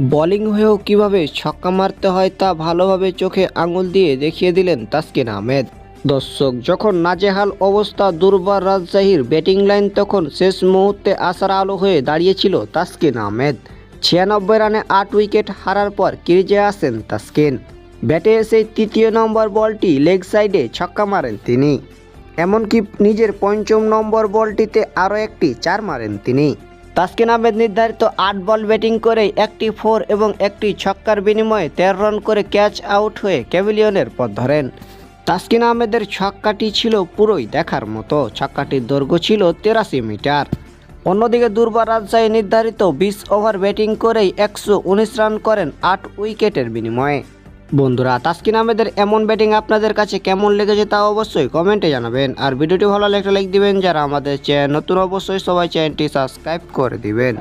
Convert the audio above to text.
Bowling হয়েও কীভাবে ছক্কা মারতে হয় তা ভালোভাবে চোখে আঙুল দিয়ে দেখিয়ে দিলেন তাসকিন আহমেদ। দর্শক, যখন নাজেহাল অবস্থা দুর্বার রাজশাহীর ব্যাটিং লাইন তখন শেষ মুহূর্তে আসার আলো হয়ে দাঁড়িয়েছিল তাসকিন আহমেদ। ছিয়ানব্বই রানে আট উইকেট হারার পর ক্রিজে আসেন তাসকিন। ব্যাটে এসে তৃতীয় নম্বর বলটি লেগ সাইডে ছক্কা মারেন তিনি। এমনকি নিজের পঞ্চম নম্বর বলটিতে আরও একটি চার মারেন তিনি। তাসকিন আহমেদ নির্ধারিত আট বল ব্যাটিং করে একটি ফোর এবং একটি ছক্কার বিনিময়ে তেরো রান করে ক্যাচ আউট হয়ে ক্যাভিলিয়নের পথ ধরেন। তাসকিন আহমেদের ছক্কাটি ছিল পুরোই দেখার মতো। ছক্কাটির দৈর্ঘ্য ছিল তেরাশি মিটার। অন্যদিকে দুর্বার রাজশাহী নির্ধারিত বিশ ওভার ব্যাটিং করেই একশো উনিশ রান করেন আট উইকেটের বিনিময়ে। বন্ধুরা, তাসকিন আহমেদের এমন ব্যাটিং আপনাদের কাছে কেমন লেগেছে তা অবশ্যই কমেন্টে জানাবেন। আর ভিডিওটি ভালো লাগলে লাইক দিবেন, যারা আমাদের চ্যানেল নতুন অবশ্যই সবাই চ্যানেলটি সাবস্ক্রাইব করে দিবেন।